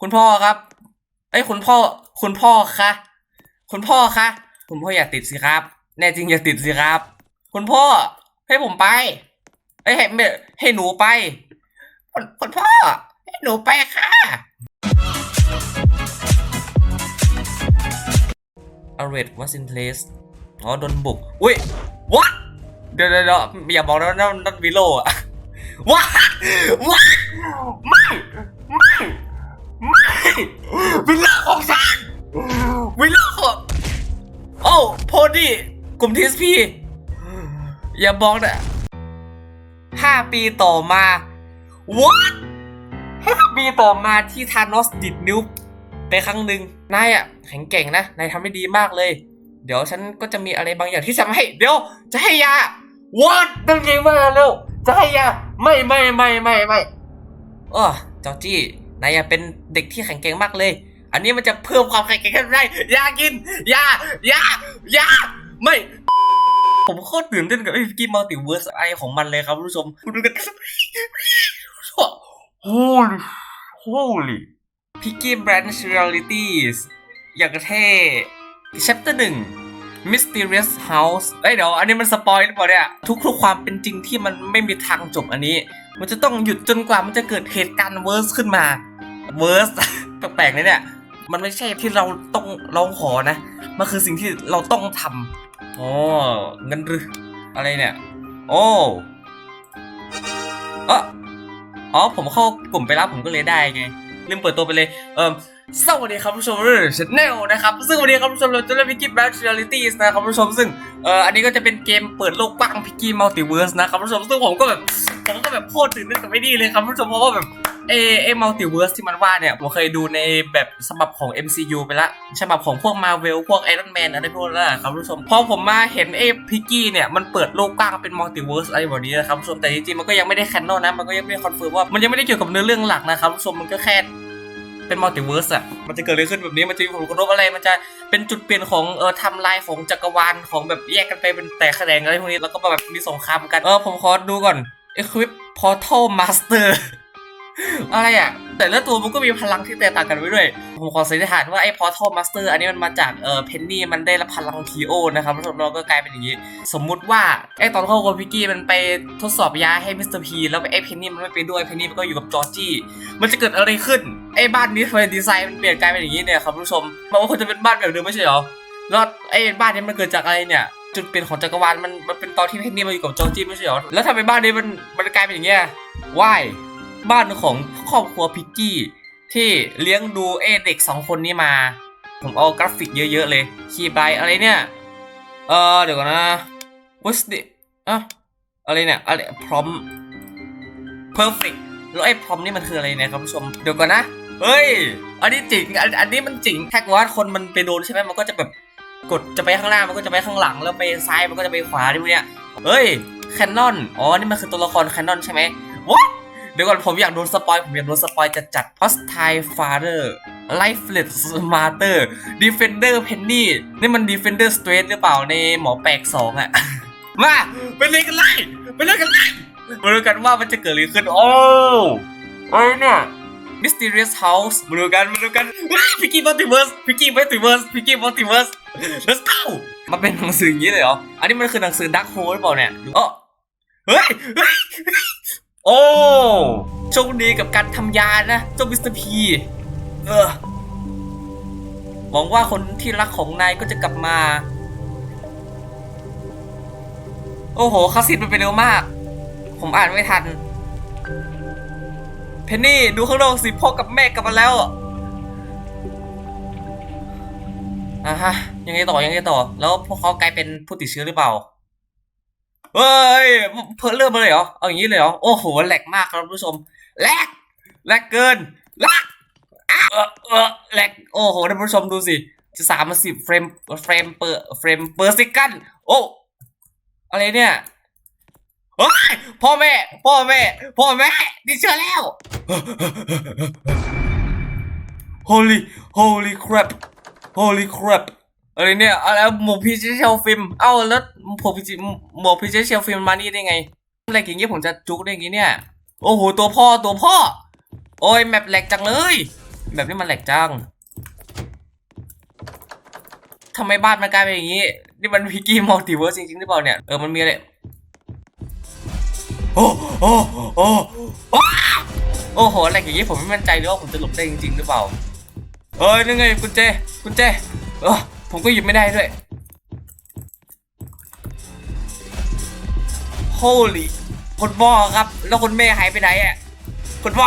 คุณพ่อครับเอ้ยคุณพ่อคุณพ่อคะคุณพ่อคะคุณพ่ออย่าติดสิครับ แน่จริงอย่าติดสิครับ คุณพ่อให้ผมไปเอ้ยให้ไม่ให้หนูไปคุณคุณพ่อให้หนูไปค่ะ arrest was in place อ๋อโดนบุกอุ้ย what เดี๋ยวเดี๋ยวอย่าบอกนะนั่นนั่นวิโลอะ what what ไม่ไม่ไม่ วิโลของฉันวิโลโอ้โพดี้กลุ่มทีสพีอย่าบอกนะห้าปีต่อมา what ห้าปีต่อมาที่ธานอสดิดนิ้วไปครั้งหนึ่งนายอะแข็งเก่งนะ นายทำได้ดีมากเลย เดี๋ยวฉันก็จะมีอะไรบางอย่างที่จะให้ เดี๋ยว จะให้ยา what ตั้งใจมาเร็วจะให้ยา ไม่ไม่ไม่ไม่ไม่เออจอจี้ นายอยาเป็นเด็กที่แข็งแกร่งมากเลย อันนี้มันจะเพิ่มความแข็งแกร่งขึ้นได้ยากินยายายาไม่ ผมโคตรตื่นเต้นกับไอ้ฟิกกี้มัลติเวิร์สไอของมันเลยครับคุณผู้ชมคุณดูกัน holy holy Picky Branch Realities อย่างเท่ Chapter 1 Mysterious House เอ้ยเดี๋ยวอันนี้มันสปอยหรือเปล่าเนี่ย ทุกๆความเป็นจริงที่มันไม่มีทางจบอันนี้ มันจะต้องหยุดจนกว่ามันจะเกิดเหตุการณ์เวิร์สขึ้นมาเวิร์สแปลกๆเลยเนี่ย มันไม่ใช่ที่เราต้องร้องขอนะ มันคือสิ่งที่เราต้องทำอ๋อเงินหรืออะไรเนี่ย โอ้เอออ๋อผมเข้ากลุ่มไปแล้วผมก็เลยได้ไง ลืมเปิดตัวไปเลย เอ่อสวัสดีครับผู้ชมเรื่องชแนลนะครับ ซึ่งวันนี้ครับผู้ชมเราจะเล่นพิกกี้แบทเรียลิตี้นะครับผู้ชมซึ่งเอ่ออันนี้ก็จะเป็นเกมเปิดโลกกว้างพิกกี้มัลติเวิร์สนะครับผู้ชมซึ่งผมก็แบบผมก็แบบโคตรตื่นเต้นกับไม่ดีเลยครับผู้ชมเพราะว่าแบบ เอเอมัลติเวิร์สที่มันว่าเนี่ย ผมเคยดูในแบบฉบับของ MCU ไปละฉบับของพวก Marvel พวก Iron Man อะไรพวกนั้นนะครับผู้ชมพอผมมาเห็นเอพิกกี้เนี่ย มันเปิดโลกกว้างเป็นมัลติเวิร์สอะไรแบบนี้นะครับผู้ชมแต่จริงๆ มันก็ยังไม่ได้แคนนอนนะ มันก็ยังไม่ได้คอนเฟิร์มว่ามันยังไม่ได้เกี่ยวกับเนื้อเรื่องหลักนะครับผู้ชมมันก็แค่เป็นมัลติเวิร์สอะมันจะเกิดอะไรขึ้นแบบนี้ มันจะมีผลกระทบอะไร มันจะเป็นจุดเปลี่ยนของเออทำลายของจักรวาลของแบบแยกกันไปเป็นแต่แขนงอะไรพวกนี้ แล้วก็แบบมีสงครามกัน เออผมขอดูก่อน Equip Portal Master อะไรอะ แต่ละตัวมันก็มีพลังที่แตกต่างกันไว้ด้วย ผมขอสันนิษฐานว่าไอ้ Portal Master อันนี้มันมาจากเออเพนนี่มันได้รับพลังทีโอนะครับผู้ชมเราก็กลายเป็นอย่างนี้ สมมุติว่าไอ้ตอนเข้ากับพิกกี้มันไปทดสอบยาให้มิสเตอร์พีแล้วไอ้เพนนี่มันไม่ไปด้วยเพนนี่มันก็อยู่กับจอร์จี้มันจะเกิดอะไรขึ้นไอ้บ้านนี้ทำไมดีไซน์มันเปลี่ยนกลายเป็นอย่างนี้เนี่ยครับผู้ชมมันก็ควรจะเป็นบ้านแบบเดิมไม่ใช่เหรอแล้วไอ้บ้านนี้มันเกิดจากอะไรเนี่ยจุดเปลี่ยนของจักรวาลมันมันเป็นตอนที่เพนนี่มาอยู่กับจอร์จี้ไม่ใช่เหรอแล้วทำไมบ้านนี้มันมันกลายเป็นอย่างเงี้ย why บ้านของครอบครัวพิกกี้ ที่เลี้ยงดูเอเด็กสองคนนี้มา ผมเอากราฟิกเยอะ ๆ เลย คีย์ไบอะไรเนี่ย เออเดี๋ยวก่อนนะ what's the อะอะไรเนี่ยอะไร prom perfect แล้วไอ้ prom นี่มันคืออะไรเนี่ยครับผู้ชมเดี๋ยวก่อนนะเฮ้ย อันนี้จริงอันอันนี้มันจริงถ้าเกิดว่าคนมันไปโดนใช่ไหมมันก็จะแบบกดจะไปข้างหน้ามันก็จะไปข้างหลังแล้วไปซ้ายมันก็จะไปขวาที่พวกเนี้ยเฮ้ยแคนนอนอ๋อนี่มันคือตัวละครแคนนอนใช่ไหม What เดี๋ยวก่อนผมอยากโดนสปอยผมอยากโดนสปอยจัดจัด Hostile Father Lifeless Smarter Defender Penny นี่มัน Defender Straight หรือเปล่าในหมอแปลกสองอะมาไปเล่นกันเลยไปเล่นกันเลยมาดูกันว่ามันจะเกิดอะไรขึ้น โอ้ไอ้เนี่ย Mysterious House มาดูกันมาดูกันพิกกี้มัลติเวิร์สพิกกี้มัลติเวิร์สพิกกี้มัลติเวิร์ส let's go มาเป็นหนังสืออย่างนี้เลยเหรอ อันนี้มันคือหนังสือ Dark Hole หรือเปล่าเนี่ยอ๋อเฮ้ย โอ้โชคดีกับการทำยานะเจ้ามิสเตอร์พีเออหวังว่าคนที่รักของนายก็จะกลับมา โอ้โหคาสินมันไปเร็วมาก ผมอ่านไม่ทัน เพนนี่ดูข้างนอกสิพ่อกับแม่กลับมาแล้วอะฮะยังไงต่อยังไงต่อ แล้วพวกเขากลายเป็นผู้ติดเชื้อหรือเปล่า เฮ้ยเพิ่มเริ่มมาเลยเหรอ เอาอย่างนี้เลยเหรอ โอ้โหแหลกมากครับผู้ชมแหลกแหลกเกินแหลกเออเออแหลกโอ้โหท่านผู้ชมดูสิจะสามสิบเฟรมเฟรมเปอร์เฟรมเปอร์ซิกันโอ้อะไรเนี่ยเฮ้ยพ่อแม่ พ่อแม่ พ่อแม่ดิเชื่อแล้ว holy holy crap holy crap อะไรเนี่ยอะไรหมวกพีเจเชลฟิล์มเอ้าแล้วหมวกพีเจหมวกพีเจเชลฟิล์มมานี่ได้ไงอะไรอย่างเงี้ยผมจะจุกได้อย่างงี้เนี่ยโอ้โหตัวพ่อตัวพ่อ โอ้ยแมปแหลกจังเลยแบบนี้มันแหลกจังทำไมบ้านมันกลายเป็นอย่างนี้ นี่มันพิกกี้มัลติเวิร์สจริงๆหรือเปล่าเนี่ยเออมันมีอะไรโอ้โอ้โอ้โอ้โอ้โหแหลกอย่างนี้ผมไม่มั่นใจเลยว่าผมจะหลบได้จริงๆหรือเปล่าเอ้ยนั่นไงกุญแจกุญแจเออ ผมก็หยิบไม่ได้ด้วย Holy คุณพ่อครับ แล้วคุณแม่หายไปไหนอะคุณพ่อ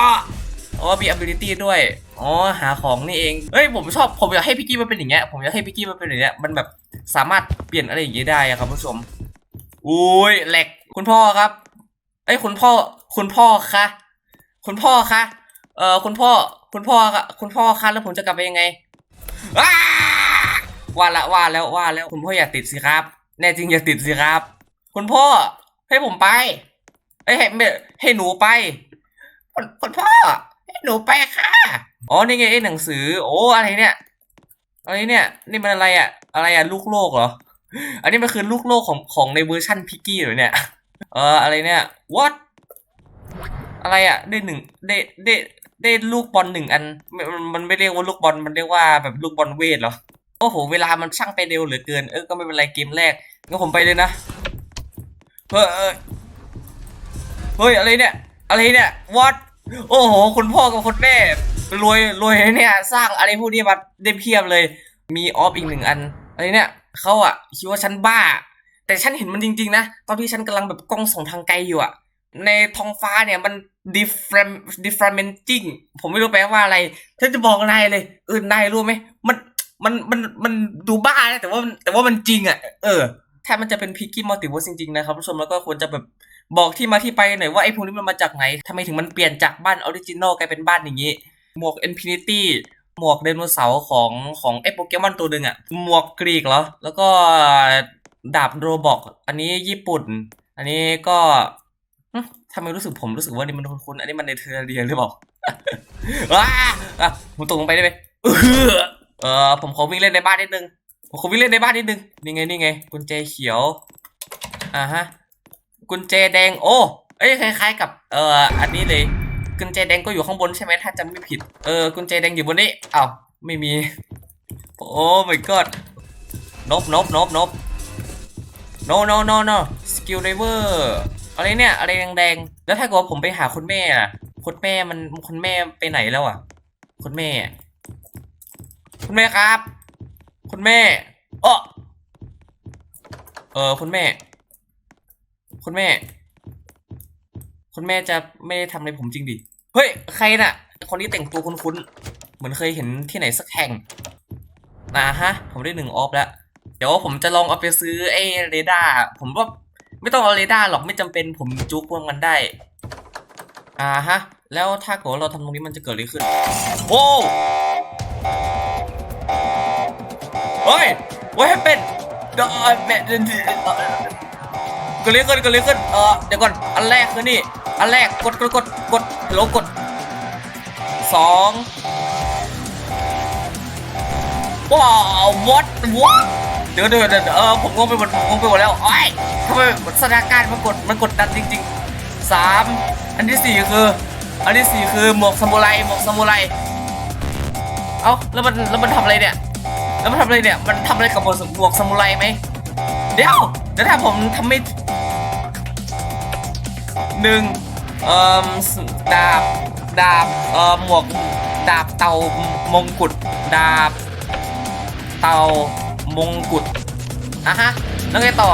อ๋อมี ability ด้วย อ๋อ หาของนี่เอง เฮ้ย ผมชอบ ผมอยากให้พิกกี้มันเป็นอย่างเงี้ย ผมอยากให้พิกกี้มันเป็นอย่างเงี้ย มันแบบสามารถเปลี่ยนอะไรอย่างเงี้ยได้ครับผู้ชม อุ้ยแหลก คุณพ่อครับ เอ้ย คุณพ่อ คุณพ่อคะ คุณพ่อคะ เอ่อ คุณพ่อ คุณพ่อคะคุณพ่อคะแล้วผมจะกลับไปยังไงอ้า ว่าละว่าแล้วว่าแล้วคุณพ่ออย่าติดสิครับ แน่จริงอย่าติดสิครับ คุณพ่อให้ผมไปเอ้ยให้ให้หนูไปคุณคุณพ่อให้หนูไปค่ะอ๋อนี่ไงไอ้หนังสือ โอ้อะไรเนี่ยอะไรเนี่ย นี่มันอะไรอะอะไรอะลูกโลกเหรอ อันนี้มันคือลูกโลกของของในเวอร์ชั่นพิกกี้เหรอเนี่ยเอออะไรเนี่ย what อะไรอะได้หนึ่งได้ได้ได้ลูกบอลหนึ่งอัน มันมันไม่เรียกว่าลูกบอลมันเรียกว่าแบบลูกบอลเวทเหรอ โอ้โห เวลามันช่างไปเร็วเหลือเกิน เออ ก็ไม่เป็นไรเกมแรก งั้นผมไปเลยนะ เฮ้ย เฮ้ย อะไรเนี่ย อะไรเนี่ย what โอ้โห คุณพ่อกับคุณแม่รวยรวยเนี่ย สร้างอะไรพวกนี้มาได้เพียบเลย มีออฟอีกหนึ่งอัน อะไรเนี่ยเขาอะคิดว่าฉันบ้า แต่ฉันเห็นมันจริง ๆ นะ ตอนที่ฉันกำลังแบบกล้องส่องทางไกลอยู่อะในท้องฟ้าเนี่ยมัน different differenting ผมไม่รู้แปลว่าอะไรฉันจะบอกนายเลยเออนายรู้ไหมมัน มันมันมันดูบ้านะแต่ว่าแต่ว่ามันจริงอะเออ ถ้ามันจะเป็นพิกกี้มัลติเวิร์สจริงๆนะครับผู้ชมแล้วก็ควรจะแบบบอกที่มาที่ไปหน่อยว่าไอ้พวกนี้มันมาจากไหนทำไมถึงมันเปลี่ยนจากบ้านออริจินอลกลายเป็นบ้านอย่างนี้ หมวก Infinity หมวกไดโนเสาร์ของของไอ้โปเกมอนตัวหนึ่งอะหมวกกรีกเหรอ แล้วก็ดาบโรบอกอันนี้ญี่ปุ่น อันนี้ก็ทำไมรู้สึกผมรู้สึกว่านี่มันคุ้นๆอันนี้มันในเทอร์เรียหรือเปล่าว้าอะผมตกลงไปได้ไหม เออผมขอวิ่งเล่นในบ้านนิดนึง ผมขอวิ่งเล่นในบ้านนิดนึง นี่ไงนี่ไง กุญแจเขียว อ่าฮะ กุญแจแดง โอ้ เอ้ยคล้ายๆ กับ เอ่อ อันนี้เลย กุญแจแดงก็อยู่ข้างบนใช่ไหมถ้าจำไม่ผิด เออ กุญแจแดงอยู่บนนี้อ้าวไม่มี โอ้ my god นบนบนบนบ no no no no skill driver อะไรเนี่ย อะไรแดงๆ แล้วถ้าเกิดว่าผมไปหาคุณแม่อะคุณแม่มันคุณแม่ไปไหนแล้วอะ คุณแม่ คุณแม่ครับ คุณแม่เออเออคุณแม่ คุณแม่ คุณแม่จะไม่ได้ทำอะไรผมจริงดิ เฮ้ย ใครน่ะ คนนี้แต่งตัวคุ้นๆ เหมือนเคยเห็นที่ไหนสักแห่งนะฮะ ผมได้หนึ่งออฟแล้ว เดี๋ยวผมจะลองเอาไปซื้อไอ้เรดาร์ ผมว่าไม่ต้องเอาเรดาร์หรอกไม่จำเป็นผมจุกพวกมันได้ อ่าฮะ แล้วถ้าเกิดเราทำตรงนี้มันจะเกิดอะไรขึ้น โอ้ เฮ้ย what happened เดี๋ยวเออแม่เดี๋ยวเดี๋ยวเอ่อเกิดอะไรขึ้นเกิดอะไรขึ้นเออเดี๋ยวก่อน อันแรกคือนี่ อันแรกกดกดกดกดฮัลโหลกดสองว้าว what what เดี๋ยวเดี๋ยวเดี๋ยวเออผมงงไปหมดผมงงไปหมดแล้วไอ้ยทำไมสถานการณ์มันกดมันกดดันจริงๆสามอันที่สี่คือ อันที่สี่คือหมวกซามูไรหมวกซามูไรเอ้าแล้วมันแล้วมันทำอะไรเนี่ย แล้วมันทำอะไรเนี่ย มันทำอะไรกับหมวกหมวกซามูไรไหม เดี๋ยวแล้วถ้าผมทำไม่หนึ่งเอ่อดาบ ดาบ เอ่อ หมวก ดาบเตามงกุฎ ดาบ เตามงกุฎอะฮะ แล้วไงต่อ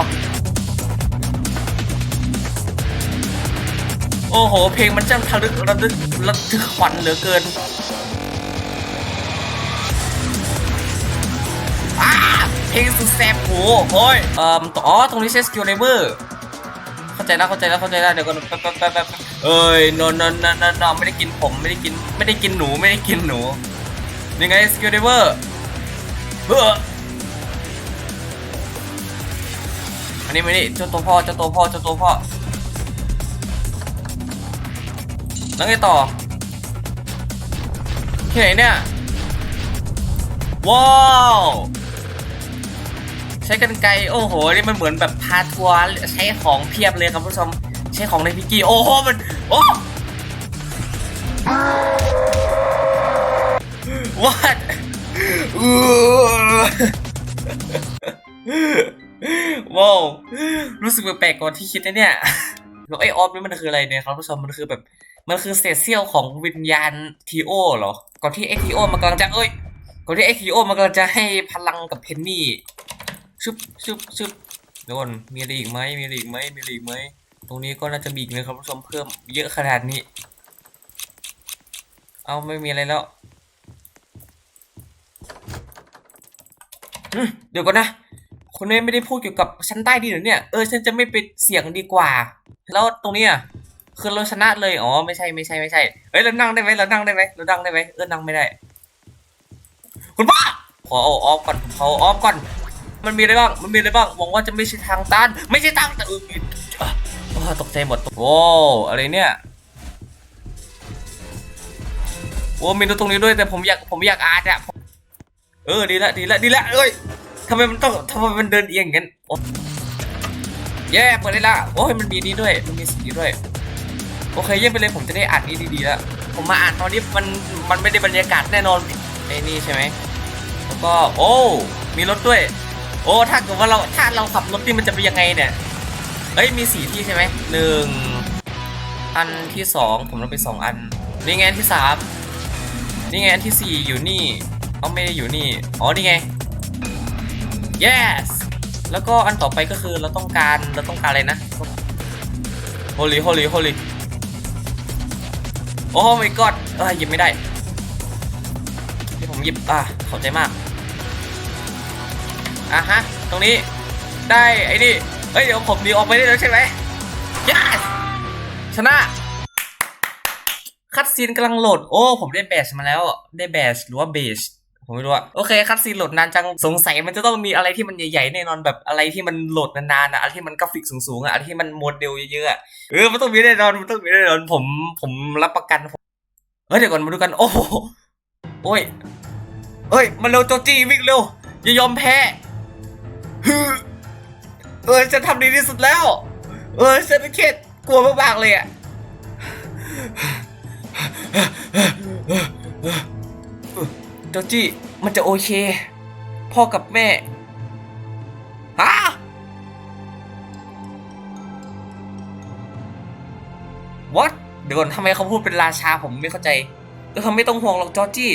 โอ้โห เพลงมันช่างทะลึกระลึกระทึกขวัญเหลือเกิน อ้าเพลงสุดแสบหูโอ้ยเอ่ออ๋อตรงนี้ใช้สกิลไดเวอร์เข้าใจแล้วเข้าใจแล้วเข้าใจแล้วเดี๋ยวก่อนแป๊บแป๊บแป๊บแป๊บเอ้ยนอนนอนนอนนอนไม่ได้กินผมไม่ได้กินไม่ได้กินหนูไม่ได้กินหนูยังไงสกิลไดเวอร์เฮ้ออันนี้ไม่นี่เจ้าตัวพ่อเจ้าตัวพ่อเจ้าตัวพ่อแล้วไงต่อที่ไหนเนี่ยว้าว ใช้กันไกรโอ้โหนี่มันเหมือนแบบพาทัวร์ใช้ของเพียบเลยครับผู้ชมใช้ของในพิกกี้โอ้โหมันโอ้ what ว้าวรู้สึกแปลกๆกว่าที่คิดนะเนี่ยแล้วไอ้ออฟนี่มันคืออะไรเนี่ยครับผู้ชมมันคือแบบมันคือเศษเสี้ยวของวิญญาณทีโอเหรอ ก่อนที่เอ็กทีโอมันกำลังจะเอ้ย ก่อนที่เอ็กทีโอมันกำลังจะให้พลังกับเพนนี่ ชึบชึบชึบโดนมีอะไรอีกไหมมีอะไรอีกไหมมีอะไรอีกไหมตรงนี้ก็น่าจะมีอีกนะครับผู้ชมเพิ่มเยอะขนาดนี้ เอาไม่มีอะไรแล้วเดี๋ยวก่อนนะ คนนี้ไม่ได้พูดเกี่ยวกับชั้นใต้ดินเหรอเนี่ย เออฉันจะไม่ไปเสี่ยงดีกว่า แล้วตรงนี้ยคือเราชนะเลย อ๋อ ไม่ใช่ไม่ใช่ไม่ใช่ เฮ้ยเรานั่งได้ไหมเรานั่งได้ไหมเรานั่งได้ไหมเออนั่งไม่ได้ คุณป้าขอเอาออฟก่อนขอเอาออฟก่อน มันมีอะไรบ้าง มันมีอะไรบ้าง หวังว่าจะไม่ใช่ทางตัน ไม่ใช่ทางตันอออะอ้ตกใจหมด โอ้อะไรเนี่ย โอ้มีตรงนี้ด้วย แต่ผมอยาก ผมอยากอ่านอะเออ ดีละ ดีละ ดีละเอ้ยทำไมมันต้องทำไมมันเดินเอียงงั้นโอ้เปิดได้ละ โอ้ย มันมีนี้ด้วย มันมีสีนี้ด้วย โอเค เยี่ยมไปเลย ผมจะได้อ่านนี้ดีๆแล้ว ผมมาอ่านตอนนี้มัน มันไม่ได้บรรยากาศแน่นอนไอ้นี่ใช่ไหมแล้วก็ โอ้ มีรถด้วย โอ้ ถ้าเกิดว่าเรา ถ้าเราขับรถนี่มันจะเป็นยังไงเนี่ย เอ้ย มีสี่ที่ใช่ไหม หนึ่ง อันที่สองผมต้องไปสองอัน นี่ไงอันที่สามนี่ไงอันที่สี่อยู่นี่เอาไม่ได้อยู่นี่ อ๋อ นี่ไง yes แล้วก็อันต่อไปก็คือเราต้องการ เราต้องการอะไรนะ holy holy holy โอ้ my god เอ้ยหยิบไม่ได้ที่ผมหยิบ อะขอบใจมาก อะฮะ ตรงนี้ได้ไอ้นี่เฮ้ยเดี๋ยวผมดีออกไปได้แล้วใช่ไหม yes ชนะ คัดซีนกำลังโหลด โอ้ ผมได้แบชมาแล้ว ได้แบชหรือว่าเบชผมไม่รู้อะโอเคคัดซีนโหลดนานจังสงสัยมันจะต้องมีอะไรที่มันใหญ่ๆแน่นอนแบบอะไรที่มันโหลดนานๆอะอะไรที่มันกราฟิกสูงๆอะอะไรที่มันโมเดลเยอะๆอะเออมันต้องมีแน่นอนมันต้องมีแน่นอนผมผมรับประกันผมเฮ้ยเดี๋ยวก่อนมาดูกัน โอ้โหโอ้ยเฮ้ยมันเร็วโจจี้วิ่งเร็วอย่ายอมแพ้ ฮึเออฉันทำดีที่สุดแล้ว เออฉันแค่กลัวมากๆเลยอะโจจี้มันจะโอเค พ่อกับแม่ฮะวัดเดี๋ยวก่อนทำไมเขาพูดเป็นราชาผมไม่เข้าใจเออไม่ต้องห่วงหรอกจอจี้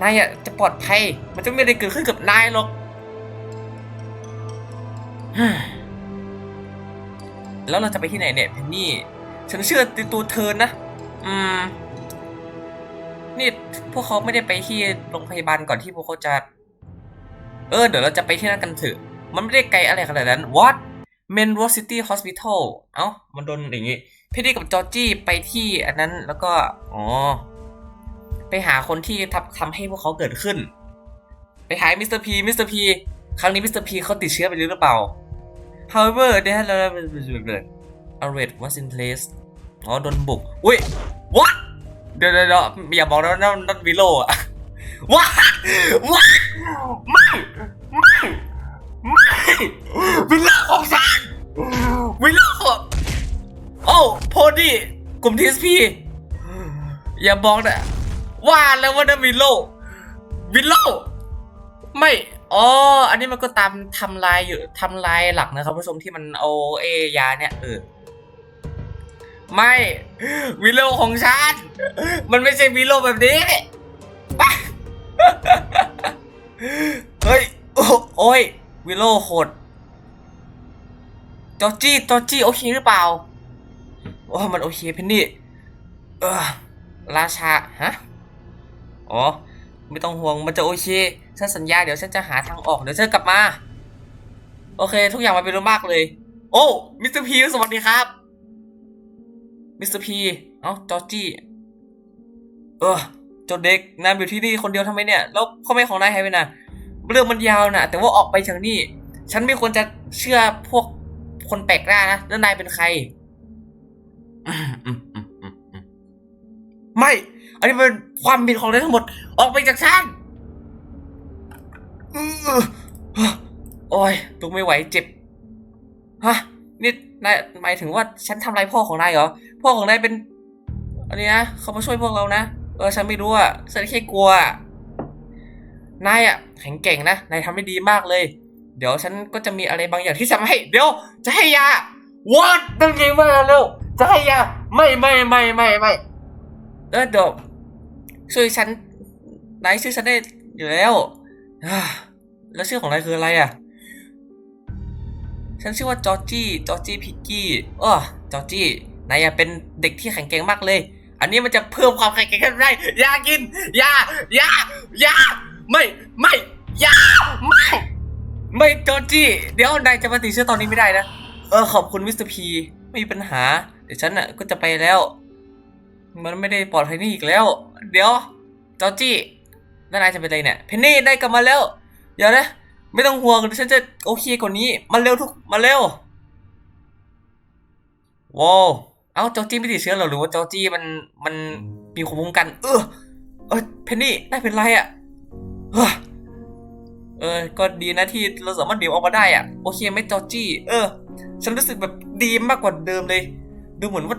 นายอะจะปลอดภัย มันจะไม่มีอะไรเกิดขึ้นกับนายหรอก แล้วเราจะไปที่ไหนเนี่ยเพนนี่ ฉันเชื่อในตัวเธอนะ อืม นี่พวกเขาไม่ได้ไปที่โรงพยาบาลก่อนที่พวกเขาจะ เออ เดี๋ยวเราจะไปที่นั่นกันเถอะ มันไม่ได้ไกลอะไรขนาดนั้น what Menro City Hospital เอ้า มันโดนอย่างงี้ เพนนี่กับจอร์จี้ไปที่อันนั้นแล้วก็ อ๋อ ไปหาคนที่ทำทำให้พวกเขาเกิดขึ้น ไปหามิสเตอร์พีมิสเตอร์พีครั้งนี้มิสเตอร์พีเขาติดเชื้อไปหรือเปล่า however they had a arrest was in place อ๋อโดนบุก อุ้ย what เดี๋ยวเดี๋ยวเดี๋ยวอย่าบอกนะว่านั่นนั่นวิโลอะ what what ไม่ไม่ไม่วิโลของฉันวิโลโอ้โพดี้กลุ่มทีสพีอย่าบอกนะว่าแล้วว่านั่นวิโลวิโลไม่ อ๋อ อันนี้มันก็ตามทำลายอยู่ทำลายหลักนะครับผู้ชมที่มันเอาเอยาเนี่ยเออไม่วิโลของฉันมันไม่ใช่วิโลแบบนี้ไปเฮ้ยโอ้ยวิโลโหดจอจี้จอจี้โอเคหรือเปล่าโอ้มันโอเคเพนนี่เออราชาฮะอ๋อ ไม่ต้องห่วงมันจะโอเค ฉันสัญญาเดี๋ยวฉันจะหาทางออกเดี๋ยวฉันกลับมา โอเค ทุกอย่างมันเป็นเรื่องมากเลย โอ้มิสเตอร์พีสวัสดีครับมิสเตอร์พีเอ้าจอร์จี้เออเจ้าเด็กนายอยู่ที่นี่คนเดียวทำไมเนี่ย แล้วข้อแม่ของนายหายไปไหนะเรื่องมันยาวนะแต่ว่าออกไปจากนี่ฉันไม่ควรจะเชื่อพวกคนแปลกหน้านะแล้วนายเป็นใครอืมอืมอืมอืมอืมไม่ อันนี้เป็นความผิดของนายทั้งหมด ออกไปจากฉันอ๋อโอ้ยตุกไม่ไหวเจ็บ ฮะ นี่นายหมายถึงว่าฉันทำไรพ่อของนายเหรอ พ่อของนายเป็น อันนี้นะ เขามาช่วยพวกเรานะ เออ ฉันไม่รู้อะ ฉันแค่กลัวอะนายอะแข็งเก่งนะ นายทำได้ดีมากเลย เดี๋ยวฉันก็จะมีอะไรบางอย่างที่จะมาให้ เดี๋ยว จะให้ยา what ตั้งใจมาแล้วจะให้ยาไม่ไม่ไม่ไม่ไม่เออเดี๋ยว ช่วยฉันนายช่วยฉันได้อยู่แล้ว แล้วชื่อของนายคืออะไรอะ ฉันชื่อว่าจอร์จี้ จอร์จี้พิกกี้อ้อจอร์จี้นายอะเป็นเด็กที่แข็งแกร่งมากเลย อันนี้มันจะเพิ่มความแข็งแกร่งขึ้นได้อย่ากินอย่าอย่าอย่าไม่ไม่อย่าไม่ ไม่จอร์จี้ เดี๋ยวนายจะมาติเชื้อตอนนี้ไม่ได้นะ เออขอบคุณมิสเตอร์พี ไม่มีปัญหา เดี๋ยวฉันอะก็จะไปแล้ว มันไม่ได้ปลอดภัยนี่อีกแล้ว เดี๋ยวจอจี้แล้วนายจะไปไหนเนี่ย เพนนี่ได้กลับมาแล้ว เดี๋ยวนะ ไม่ต้องห่วงฉันจะโอเคกว่านี้ มาเร็วทุก มาเร็วว้าวเอ้าจอจี้ไม่ติดเชื้อหรอหรือว่าจอจี้มันมันมีภูมิคุ้มกัน เออเออเพนนี่ได้เป็นไรอะเอเออก็ดีนะที่เราสามารถหนีออกมาได้อะ โอเคไหมจอจี้ เออ ฉันรู้สึกแบบดีมากกว่าเดิมเลย ดูเหมือนว่า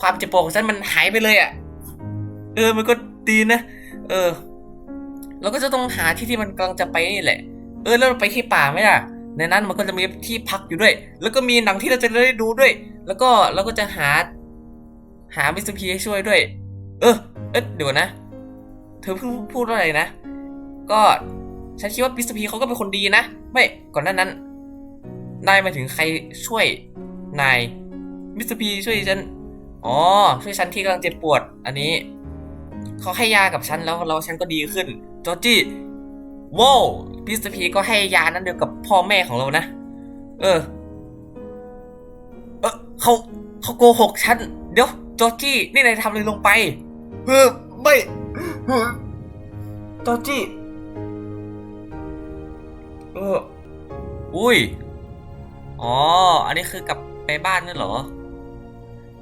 ความเจ็บปวดของฉันมันหายไปเลยอะ เออมันก็ดีนะ เออ เราก็จะต้องหาที่ที่มันกำลังจะไปนี่แหละ เออแล้วเราไปที่ป่าไหมล่ะ ในนั้นมันก็จะมีที่พักอยู่ด้วย แล้วก็มีหนังที่เราจะได้ดูด้วย แล้วก็เราก็จะหา หามิสเตอร์พีให้ช่วยด้วย เออ เอ๊ะเดี๋ยวนะ เธอเพิ่งพูดว่าอะไรนะ ก็ฉันคิดว่ามิสเตอร์พีเขาก็เป็นคนดีนะ ไม่ก่อนหน้านั้น นายมาถึงใครช่วยนายมิสเตอร์พีช่วยฉัน อ๋อ ช่วยฉันที่กำลังเจ็บปวด อันนี้ เขาให้ยากับฉันแล้วแล้วฉันก็ดีขึ้นจอร์จี้ว้าวมิสเตอร์พีก็ให้ยานั้นเดียวกับพ่อแม่ของเรานะ เออ เออเขาเขาโกหกฉัน เดี๋ยวจอร์จี้นี่นายทำอะไรลงไปเออไม่เออจอร์จี้เออ อุ้ย อ๋อ อันนี้คือกลับไปบ้านนั่นเหรอ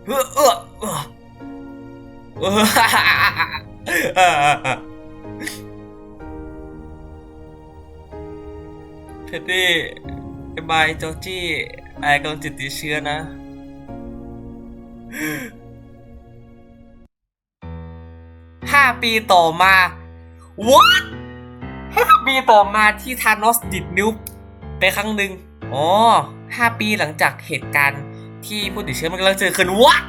เออเออ เออเออเท็ดดี้บายจอจี้ไอ้กำลังจิตติดเชื้อนะ ห้าปีต่อมา what ห้าปีต่อมาที่ธานอสดิดนิ้วไปครั้งหนึ่งอ๋อห้าปีหลังจากเหตุการณ์ที่ผู้ติดเชื้อมันกำลังเจอขึ้น what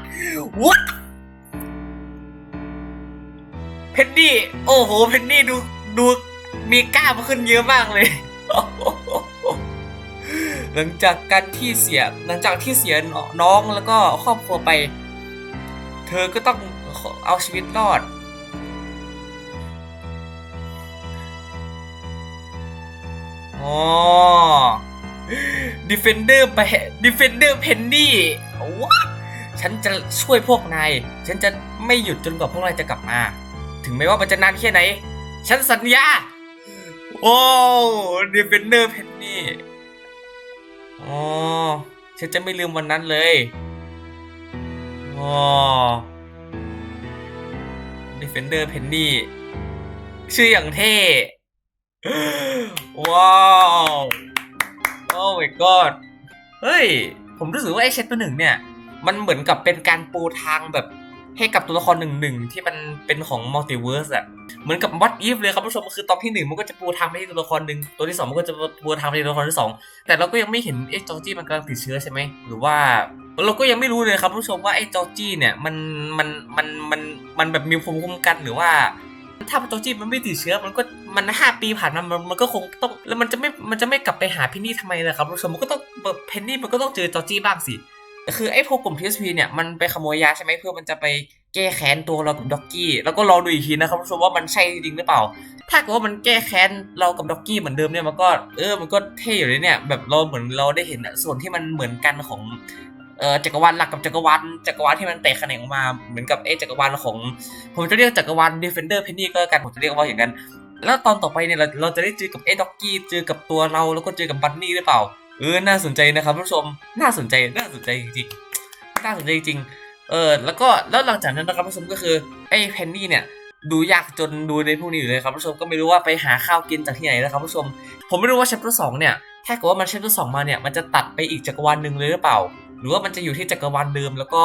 what นนี่โอ้โห เพนนี่ดูดูมีกล้ามขึ้นเยอะมากเลย หลังจากการที่เสียหลังจากที่เสียน้องแล้วก็ครอบครัวไป เธอก็ต้องเอาชีวิตรอด อ๋อ Defender ไป Defender Penny ว้าฉันจะช่วยพวกนาย ฉันจะไม่หยุดจนกว่าพวกนายจะกลับมา ถึงแม้ว่ามันจะนานแค่ไหน ฉันสัญญา โอ้ Defender Penny อ๋อฉันจะไม่ลืมวันนั้นเลยอ๋อ Defender Penny ชื่ออย่างเท่ ว้าว โอ้ my god เฮ้ย ผมรู้สึกว่าไอ้เชตตัวหนึ่งเนี่ย มันเหมือนกับเป็นการปูทางแบบ ให้กับตัวละครหนึ่งหนึ่งที่มันเป็นของมัลติเวิร์สอะเหมือนกับ What If เลยครับผู้ชมคือตอนที่หนึ่งมันก็จะปูทางไปที่ตัวละครหนึ่งตัวที่สองมันก็จะปูทางไปที่ตัวละครที่สองแต่เราก็ยังไม่เห็นไอ้จอร์จี้มันกำลังติดเชื้อใช่ไหมหรือว่าเราก็ยังไม่รู้เลยครับผู้ชมว่าไอ้จอร์จี้เนี่ยมันมันมันมันมันแบบมีภูมิคุ้มกันหรือว่าถ้าจอจี้มันไม่ติดเชื้อมันก็มันห้าปีผ่านมามันมันก็คงต้องแล้วมันจะไม่มันจะไม่กลับไปหาเพนนี่ทำไมล่ะครับผู้ชมมันก็ต้องเพนนี่มันก็ต้องเจอจอจี้บ้างสิ คือไอ้พวกกลุ่ม TSP เนี่ยมันไปขโมยยาใช่ไหมเพื่อมันจะไปแก้แค้นตัวเรากับด็อกกี้ แล้วก็รอดูอีกทีนะครับผู้ชมว่ามันใช่จริงหรือเปล่า ถ้าเกิดว่ามันแก้แค้นเรากับด็อกกี้เหมือนเดิมเนี่ยมันก็เออมันก็เท่อยู่เลยเนี่ยแบบเราเหมือนเราได้เห็นส่วนที่มันเหมือนกันของเออจักรวาลหลักกับจักรวาลจักรวาลที่มันแตกแขนงออกมาเหมือนกับไอ้จักรวาลของ ผมจะเรียกจักรวาล Defender Penny ก็แล้วกันผมจะเรียกว่าอย่างนั้นแล้วตอนต่อไปเนี่ยเราเราจะได้เจอกับไอ้ด็อกกี้เจอกับตัวเราแล้วก็เจอกับบันนี่หรือเปล่า เออน่าสนใจนะครับผู้ชมน่าสนใจน่าสนใจจริงๆน่าสนใจจริงเออแล้วก็แล้วหลังจากนั้นนะครับผู้ชมก็คือไอ้เพนนี่เนี่ยดูยากจนดูในพวกนี้อยู่เลยครับผู้ชมก็ไม่รู้ว่าไปหาข้าวกินจากที่ไหนนะครับผู้ชม ผมไม่รู้ว่า chapter สองเนี่ยถ้าเกิดว่ามัน chapter สองมาเนี่ยมันจะตัดไปอีกจักรวาลหนึ่งเลยหรือเปล่า หรือว่ามันจะอยู่ที่จักรวาลเดิมแล้วก็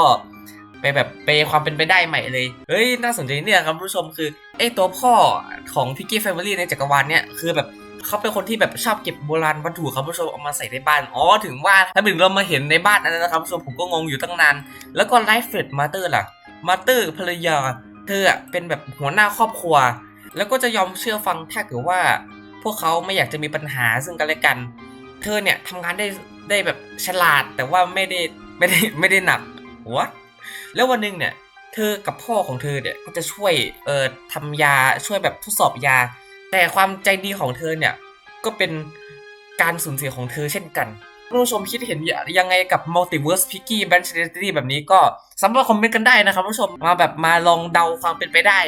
ไปแบบไปความเป็นไปได้ใหม่เลย เฮ้ยน่าสนใจเนี่ยครับผู้ชมคือไอ้ตัวพ่อของพิกกี้แฟมิลี่ในจักรวาลเนี่ยคือแบบ เขาเป็นคนที่แบบชอบเก็บโบราณวัตถุครับผู้ชมเอามาใส่ในบ้าน อ๋อถึงว่าถ้าถึงเรามาเห็นในบ้านนั้นนะครับผู้ชมผมก็งงอยู่ตั้งนาน แล้วก็ไลฟ์เฟรดมาเตอร์ล่ะ มาเตอร์ภรรยา เธออะเป็นแบบหัวหน้าครอบครัว แล้วก็จะยอมเชื่อฟังถ้าเกิดว่า พวกเขาไม่อยากจะมีปัญหาซึ่งกันและกัน เธอเนี่ยทำงานได้ได้แบบฉลาดแต่ว่าไม่ได้ไม่ได้ไม่ได้หนักวะแล้ววันหนึ่งเนี่ย เธอกับพ่อของเธอเนี่ยก็จะช่วยเอ่อทำยาช่วยแบบทดสอบยา แต่ความใจดีของเธอเนี่ยก็เป็นการสูญเสียของเธอเช่นกันผู้ชมคิดเห็นยังไงกับ Multiverse Piggy b a n c h a t y แบบนี้ก็สามารถคอมเมนต์กันได้นะครับผู้ชมมาแบบมาลองเดาความเป็นไปได้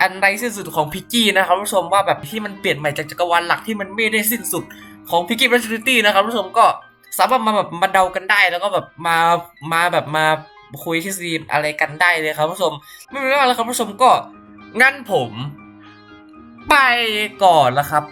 อันใดสิ้นสุดของพิกกี้นะครับผู้ชมว่าแบบที่มันเปลี่ยนใหม่จากจักรวาลหลักที่มันไม่ได้สิ้นสุดของพิกกี้แบนชูริตี้นะครับผู้ชมก็สามารถมาแบบมาเดากันได้แล้วก็แบบมามาแบบมาคุยทฤษฎีอะไรกันได้เลยครับผู้ชมไม่เป็นไรแล้วครับผู้ชมก็งั้นผม ไปก่อนละครับ